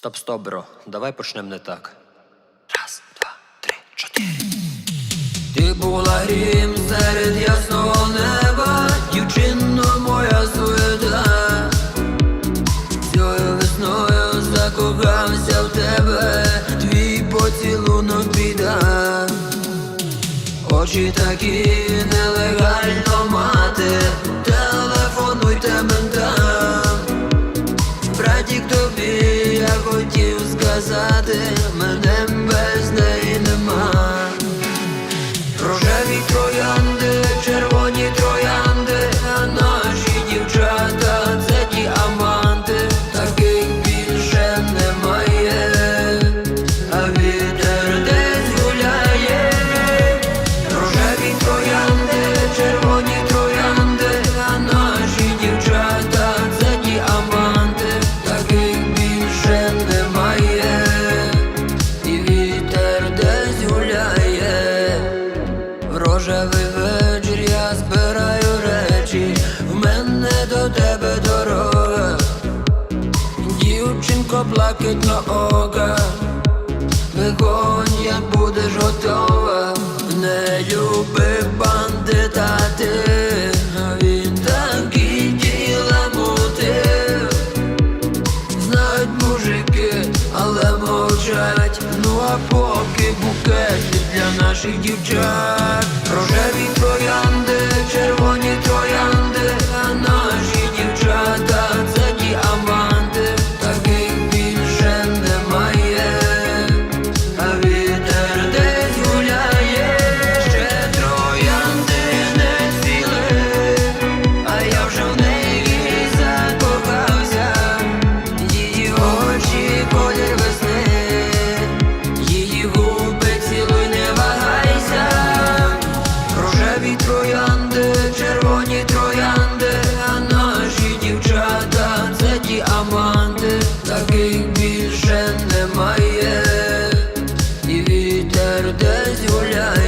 Стоп, стоп, бро, давай почнемо не так. Раз, два, три, чотири. Ти була грім серед ясного неба, дівчино моя суета. Цією весною закохався в тебе, твій поцілунок біда. Очі такі нелегально мати, телефонуйте ментам. Братік тобі хотів сказати, мене без неї нема. Дівчинко блакитно ока. Виходь, як будеш готова, не люби бандита ти, а він діла мутив. Знають мужики, але мовчать. Ну а поки букети для наших дівчат. Рожеві троянди, рожеві троянди, червоні троянди, а наші дівчата це діаманти, таких більше немає, і вітер десь гуляє.